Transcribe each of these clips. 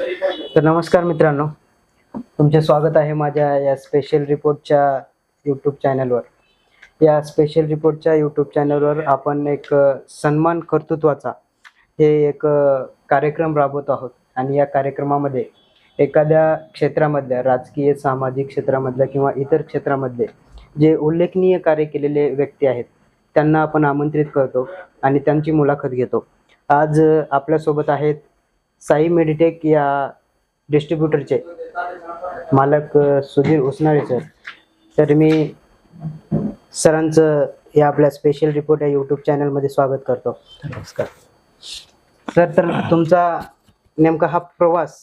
तर नमस्कार मित्रांनो. तुमचे स्वागत आहे माझ्या या स्पेशल रिपोर्टच्या यूट्यूब चॅनलवर या स्पेशल रिपोर्टच्या यूट्यूब चॅनलवर आपण एक सन्मान कर्तृत्वाचा हे एक कार्यक्रम राबवत आहोत. आणि या कार्यक्रमामध्ये एखाद्या क्षेत्रामधल्या राजकीय सामाजिक क्षेत्रामधल्या किंवा इतर क्षेत्रामधले जे उल्लेखनीय कार्य केलेले व्यक्ती आहेत त्यांना आपण आमंत्रित करतो आणि त्यांची मुलाखत घेतो. आज आपल्यासोबत आहेत साई मेडिटेक या डिस्ट्रीब्युटरचे मालक सुधीर उसनाळे सर. तर मी सरांचं या आपल्या स्पेशल रिपोर्ट या यूट्यूब चॅनलमध्ये स्वागत करतो. नमस्कार. सर तर तुमचा नेमका हा प्रवास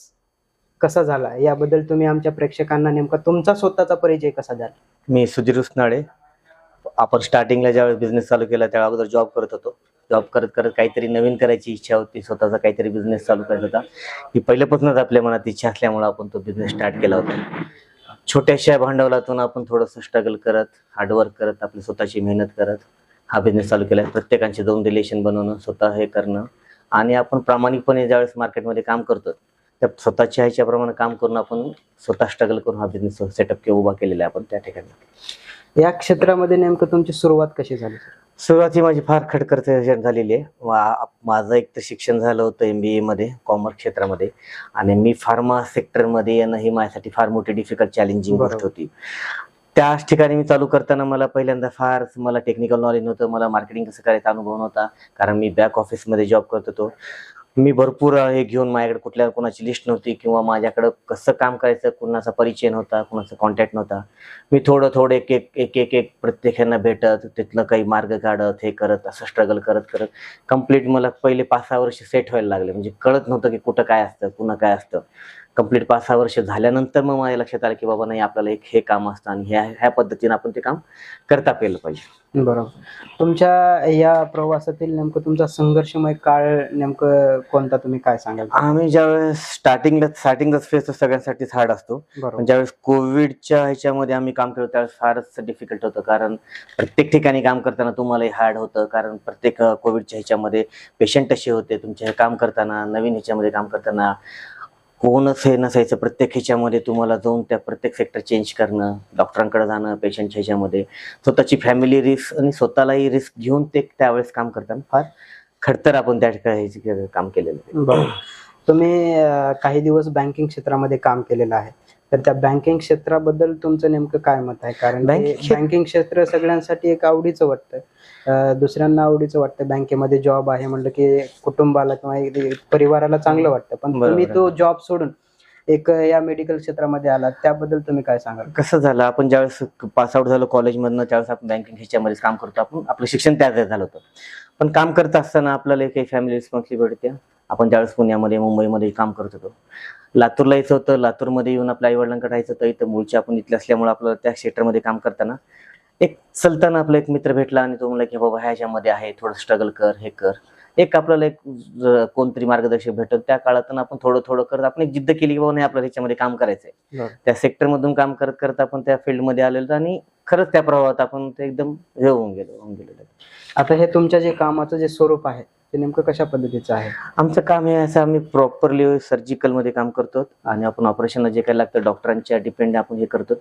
कसा झाला? याबद्दल तुम्ही आमच्या प्रेक्षकांना नेमका तुमचा स्वतःचा परिचय कसा झाला मी सुधीर उसनाळे आपण स्टार्टिंगला ज्यावेळेस बिझनेस चालू केला त्या अगोदर जॉब करत होतो. जॉब करत करत काहीतरी नवीन करायची इच्छा होती स्वतःचा काहीतरी बिझनेस चालू करायचा होता. ही पहिल्यापासूनच आपल्या मनात इच्छा असल्यामुळे आपण तो बिझनेस स्टार्ट केला होता. छोट्याशा भांडवलातून आपण थोडंसं स्ट्रगल करत हार्डवर्क करत आपली स्वतःची मेहनत करत हा बिझनेस चालू केला. प्रत्येकांचे दोन रिलेशन बनवणं स्वतः हे करणं आणि आपण प्रामाणिकपणे ज्यावेळेस मार्केटमध्ये काम करतो त्या स्वतःच्या ह्याच्याप्रमाणे काम करून आपण स्वतः स्ट्रगल करून हा बिझनेस सेटअप किंवा उभा केलेला आहे आपण त्या ठिकाणी. या क्षेत्रामध्ये नेमकं तुमची सुरुवात कशी झाली? सर सुरुवाती माझी फार खडखड झालेली आहे. वा- माझं एक तर शिक्षण झालं होतं एम बी मध्ये कॉमर्स क्षेत्रामध्ये. आणि मी फार्मा सेक्टरमध्ये येणं ही माझ्यासाठी फार मोठी डिफिकल्ट चॅलेंजिंग गोष्ट. होती. त्याच ठिकाणी मी चालू करताना मला पहिल्यांदा फार मला टेक्निकल नॉलेज नव्हतं. मला मार्केटिंग कसं करायचा अनुभव नव्हता. कारण मी बॅक ऑफिसमध्ये जॉब करत होतो. मी भरपूर हे घेऊन माझ्याकडे कुठल्या कोणाची लिस्ट नव्हती किंवा माझ्याकडं कसं काम करायचं कुणाचा परिचय नव्हता कुणाचा कॉन्टॅक्ट नव्हता. मी थोडं थोडं एक एक एक एक एक प्रत्येकांना भेटत तिथलं काही मार्ग काढत हे करत असं स्ट्रगल करत करत कंप्लीट मला पहिले पाच सहा वर्ष सेट व्हायला लागले. म्हणजे कळत नव्हतं की कुठं काय असतं कुणा काय असतं. कंप्लीट पाच सहा वर्ष झाल्यानंतर मग माझ्या लक्षात आलं की बाबा नाही आपल्याला एक हे काम असतं आणि ह्या ह्या पद्धतीने आपण ते काम करता पेलं पाहिजे. बरोबर. तुमच्या या प्रवासातील नेमकं तुमचा संघर्षमय काळ नेमकं कोणता? तुम्ही काय सांगाल? आम्ही ज्यावेळेस स्टार्टिंगला स्टार्टिंगचाच फेज सगळ्यांसाठीच हार्ड असतो. पण ज्यावेळेस कोविडच्या ह्याच्यामध्ये आम्ही काम केलं त्यावेळेस फारच डिफिकल्ट होतं. कारण प्रत्येक ठिकाणी काम करताना तुम्हालाही हार्ड होतं. कारण प्रत्येक कोविडच्या ह्याच्यामध्ये पेशंट असे होते. तुमचे काम करताना नवीन ह्याच्यामध्ये काम करताना कोणच हे नसायचं. प्रत्येक ह्याच्यामध्ये तुम्हाला जाऊन त्या प्रत्येक सेक्टर चेंज करणं डॉक्टरांकडे जाणं पेशंटच्या ह्याच्यामध्ये. स्वतःची फॅमिली रिस्क आणि स्वतःलाही रिस्क घेऊन ते त्यावेळेस काम करताना फार खडतर आपण त्या ठिकाणी काम केलेलं आहे. तुम्ही काही दिवस बँकिंग क्षेत्रामध्ये काम केलेलं आहे. तर त्या बँकिंग क्षेत्राबद्दल तुमचं नेमकं काय मत आहे? कारण बँकिंग क्षेत्र सगळ्यांसाठी एक आवडीचं वाटतं. दुसऱ्यांना आवडीचं वाटतं बँकेमध्ये जॉब आहे म्हणलं की कुटुंबाला किंवा परिवाराला चांगलं वाटतं. पण तुम्ही. तो जॉब सोडून एक या मेडिकल क्षेत्रामध्ये आलात त्याबद्दल तुम्ही काय सांगाल? कसं झालं? आपण ज्यावेळेस पास आउट झालो कॉलेजमधनं त्यावेळेस आपण बँकिंग ह्याच्यामध्ये काम करतो. आपण आपलं शिक्षण त्याच झालं होतं. पण काम करत असताना आपल्याला काही फॅमिली रिस्पॉन्सिबिलिटी आपण ज्यावेळेस पुण्यामध्ये मुंबईमध्ये काम करत होतो. लातूरला यायचं होतं. लातूरमध्ये येऊन आपल्या आई वडिलांकडे राहायचं होतं. इथं मूळचे आपण इथले असल्यामुळे आपल्याला त्या क्षेत्रामध्ये काम करताना एक चलताना आपला एक मित्र भेटला आणि तो म्हणला की बाबा ह्याच्यामध्ये आहे. थोडं स्ट्रगल कर हे कर. एक आपल्याला एक कोणतरी मार्गदर्शक भेटत त्या काळातून आपण थोडं थोडं करत आपण एक जिद्द केली की बाबा नाही आपल्याला ह्याच्यामध्ये काम करायचंय. त्या सेक्टरमधून काम करत करत आपण त्या फील्डमध्ये आलेलो आणि खरंच त्या प्रभावात आपण ते एकदम हे होऊन गेलो होऊन गेलेलो. आता हे तुमच्या जे कामाचं जे स्वरूप आहे ते नेमकं कशा पद्धतीचं आहे? आमचं काम हे असं आम्ही प्रॉपरली सर्जिकलमध्ये काम करतो आणि आपण ऑपरेशनला जे काही लागतं डॉक्टरांच्या डिपेंड आपण हे करतो.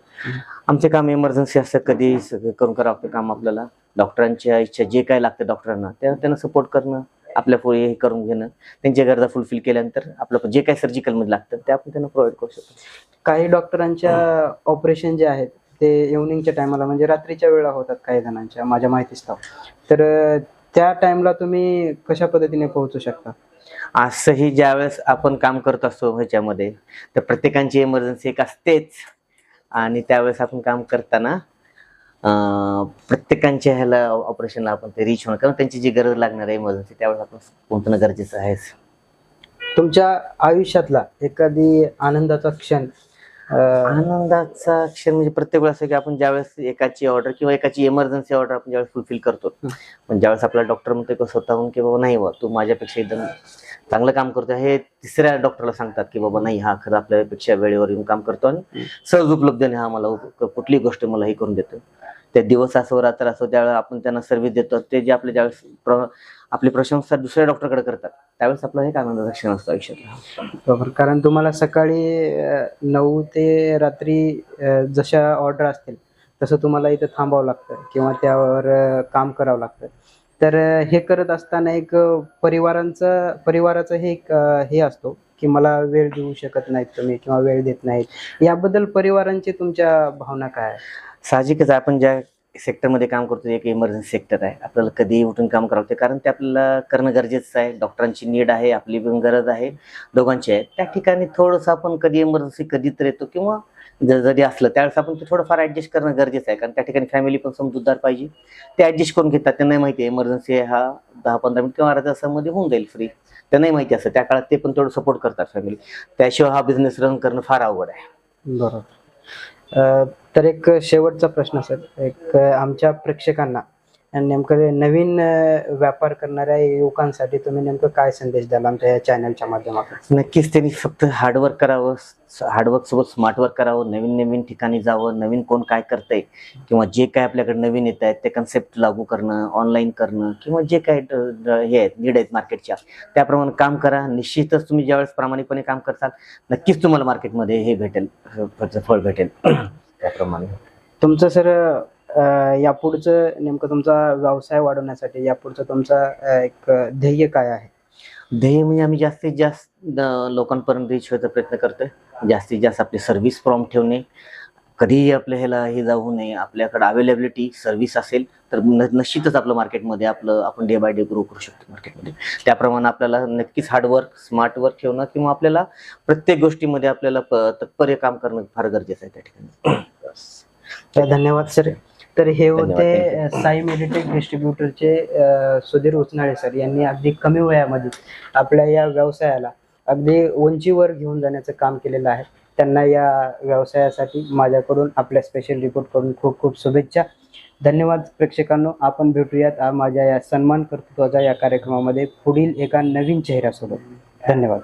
आमचे काम इमर्जन्सी असतं कधी करून करावं लागतं काम आपल्याला. डॉक्टरांच्या इच्छा जे काय लागतं डॉक्टरांना त्या त्यांना सपोर्ट करणं आपल्या पुढे हे करून घेणं. त्यांच्या गरजा फुलफिल केल्यानंतर आपलं जे काही सर्जिकलमध्ये लागतं ते आपण त्यांना प्रोव्हाइड करू शकतो. काही डॉक्टरांच्या ऑपरेशन जे आहेत ते इव्हनिंगच्या टायमाला म्हणजे रात्रीच्या वेळा होतात काही जणांच्या माझ्या माहितीस्तव तर त्या टाइमला तुम्ही कशा पद्धतीने पोहोचू शकता? असंही ज्यावेळेस आपण काम करत असतो ह्याच्यामध्ये तर प्रत्येकांची इमर्जन्सी एक असतेच. आणि त्यावेळेस आपण काम करताना प्रत्येकांच्या ह्याला ऑपरेशनला आपण ते रिच होणं कारण त्यांची जी गरज लागणार आहे इमर्जन्सी त्यावेळेस आपण पोहोचणं गरजेचं आहेच. तुमच्या आयुष्यातला एखादी आनंदाचा क्षण आनंदाचा क्षण म्हणजे प्रत्येक वेळेस की आपण ज्यावेळेस एकाची ऑर्डर किंवा एकाची इमर्जन्सी ऑर्डर आपण ज्यावेळेस फुलफिल करतो. पण ज्यावेळेस आपला डॉक्टर म्हणतो की स्वतःहून की बाबा नाही बाबा तू माझ्यापेक्षा एकदम चांगलं काम करतो हे तिसऱ्या डॉक्टरला सांगतात की बाबा नाही हा खरं आपल्यापेक्षा वेळेवर येऊन काम करतो आणि. सहज उपलब्धने हा मला कुठलीही गोष्ट मला हे करून देतो ते दिवस असो रात्र असो त्यावेळेस आपण त्यांना सर्व्हिस देतो ते जे आपल्या ज्यावेळेस आपली प्रशंसा दुसऱ्या डॉक्टरकडे करतात. त्यावेळेस आपलं एक आनंदाचा क्षण असतो आयुष्यातला. बरोबर. कारण तुम्हाला सकाळी नऊ ते रात्री जशा ऑर्डर असतील तसं तुम्हाला इथं थांबावं लागतं किंवा त्यावर काम करावं लागतं. तर हे करत असताना एक परिवारांचं परिवाराचं हे एक हे असतो की मला वेळ देऊ शकत नाहीत तुम्ही किंवा वेळ देत नाहीत. याबद्दल परिवारांची तुमच्या भावना काय? साहजिकच आपण ज्या सेक्टरमध्ये काम करतो एक इमर्जन्सी सेक्टर आहे. आपल्याला कधीही उठून काम करावं लागते. कारण ते आपल्याला करणं गरजेचं आहे. डॉक्टरांची नीड आहे आपली पण गरज आहे. दोघांची आहे. त्या ठिकाणी थोडंसं आपण कधी इमर्जन्सी कधी तर येतो किंवा जर जरी असलं त्यावेळेस आपण ते थोडंफार ॲडजस्ट करणं गरजेचं आहे. कारण त्या ठिकाणी फॅमिली पण समजूतदार पाहिजे. ते ॲडजस्ट करून घेतात. त्यांना माहिती आहे इमर्जन्सी हा दहा पंधरा मिनिट किंवा अर्ध्या तासामध्ये होऊन जाईल फ्री त्यांनाही माहिती असतं. त्या काळात ते पण थोडं सपोर्ट करतात फॅमिली त्याशिवाय हा बिझनेस रन करणं फार अवघड आहे. बरोबर. तर एक शेवटचा प्रश्न सर. एक आमच्या प्रेक्षकांना आणि नेमकं नवीन व्यापार करणाऱ्या युवकांसाठी तुम्ही नेमकं काय संदेश द्याल आमच्या या चॅनलच्या माध्यमातून? नक्कीच त्यांनी फक्त हार्डवर्क करावं हार्डवर्क सोबत स्मार्ट वर्क करावं नवीन नवीन ठिकाणी जावं नवीन कोण काय करतंय किंवा जे काय आपल्याकडे नवीन येत आहेत ते कन्सेप्ट लागू करणं ऑनलाईन करणं किंवा जे काय हे आहेत नीड आहेत मार्केटच्या त्याप्रमाणे काम करा. निश्चितच तुम्ही ज्यावेळेस प्रामाणिकपणे काम करताल नक्कीच तुम्हाला मार्केटमध्ये हे भेटेल फळ भेटेल. त्याप्रमाणे. तुमचं सर यापुढचं नेमकं तुमचा व्यवसाय वाढवण्यासाठी यापुढचं तुमचा एक ध्येय काय आहे? ध्येय म्हणजे आम्ही जास्तीत जास्त लोकांपर्यंत रीच व्हायचा प्रयत्न करतोय. जास्तीत जास्त आपली सर्व्हिस प्रॉम्प्ट ठेवणे. कधीही आपल्या ह्याला हे जाऊ नये. आपल्याकडे अवेलेबिलिटी सर्व्हिस असेल तर न- निश्चितच आपलं मार्केटमध्ये आपलं आपण डे बाय डे ग्रो करू शकतो मार्केटमध्ये त्याप्रमाणे आपल्याला नक्कीच हार्डवर्क स्मार्ट वर्क ठेवणं किंवा आपल्याला प्रत्येक गोष्टीमध्ये आपल्याला प- तत्पर्य काम करणं फार गरजेचं आहे त्या ठिकाणी. तर धन्यवाद सर. तर हे होते साई मेडिटेक डिस्ट्रीब्युटरचे सुधीर उचनाळे सर यांनी अगदी कमी वयामध्ये आपल्या या व्यवसायाला अगदी उंचीवर घेऊन जाण्याचं काम केलेलं आहे. त्यांना या व्यवसायासाठी माझ्याकडून आपल्या स्पेशल रिपोर्टकडून खूप खूप शुभेच्छा. धन्यवाद प्रेक्षकांनो. आपण भेटूयात माझ्या या सन्मान कर्तृत्वाच्या या कार्यक्रमामध्ये पुढील एका नवीन चेहऱ्यासोबत. धन्यवाद.